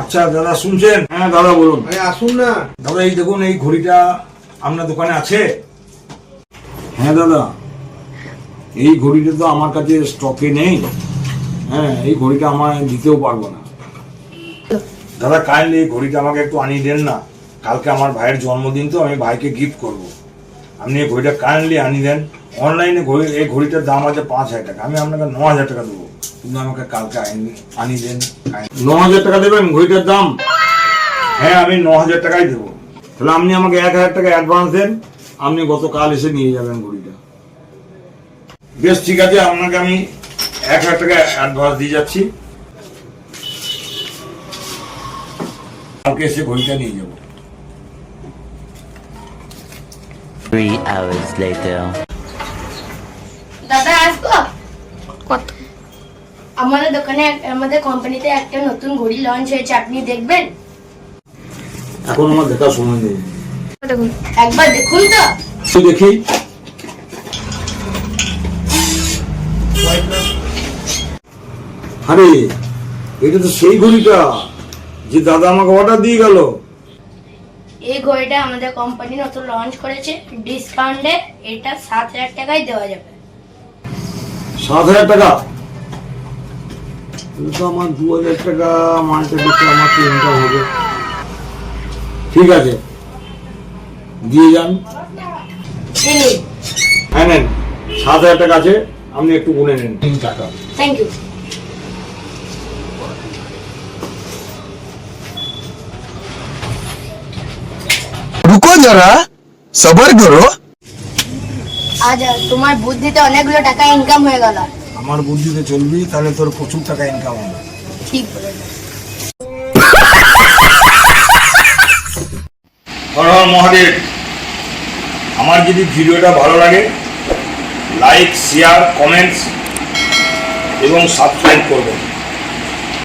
আচ্ছা দাদা শুনছেন? হ্যাঁ দাদা বলুন। আরে আসুন না। দাদা এই দেখুন এই ঘড়িটা আপনার দোকানে আছে? হ্যাঁ দাদা। এই ঘড়িটা তো আমার কাছে স্টকে নেই। হ্যাঁ এই ঘড়িটা আমার দিতেও পারব না। দাদা কাইন্ডলি এই ঘড়িটা আমাকে একটু আনিয়ে দেন না। কালকে আমার ভাইয়ের জন্মদিন তো আমি ভাইকে গিফট করব। আপনি এই ঘড়িটা কাইন্ডলি আনিয়ে দেন। অনলাইনে ঘড়ি এই ঘড়িটার দাম আছে পাঁচ হাজার টাকা। আমি আপনাকে ন হাজার টাকা দেবো। কিন্তু আমাকে কালকে আনি- আনিয়ে দেন ন হাজার টাকা দেবেন ঘড়িটার দাম? হ্যাঁ আমি ন হাজার টাকাই দেবো। তাহলে আপনি আমাকে এক হাজার টাকা অ্যাডভান্স দেন আপনি গতকাল এসে নিয়ে যাবেন ঘড়িটা। বেশ ঠিক আছে আপনাকে আমি এক হাজার টাকা অ্যাডভান্স দিয়ে যাচ্ছি। কালকে এসে ঘড়িটা নিয়ে যাব। Three hours later. আসব? কত? আমাদের দোকানে আমাদের কোম্পানিতে একটা নতুন ঘড়ি লঞ্চ হয়েছে আপনি দেখবেন? এখন আমার দেখার সময় নেই। দেখুন। একবার দেখুন তো। তুই দেখি। আরে এটা তো সেই ঘড়িটা যে দাদা আমাকে অর্ডার দিয়ে গেল। এই ঘড়িটা আমাদের কোম্পানি নতুন লঞ্চ করেছে ডিসকাউন্টে এটা সাত হাজার টাকায় দেওয়া যাবে। সাত হাজার টাকা। তো আমার দু হাজার টাকা মালটা দিতে আমার তো ইনকাম হবে। ঠিক আছে। দিয়ে যান। হ্যাঁ নেন। সাত হাজার টাকা আছে আপনি একটু গুনে নেন। তিন টাকা। থ্যাংক ইউ রুকো যারা সবার করো। আজ তোমার বুদ্ধিতে অনেকগুলো টাকা ইনকাম হয়ে গেল। আমার বুদ্ধিতে চলবি তাহলে তোর প্রচুর টাকা ইনকাম হবে। ঠিক হর মহাদেব আমার যদি ভিডিওটা ভালো লাগে লাইক শেয়ার কমেন্টস এবং সাবস্ক্রাইব করবেন।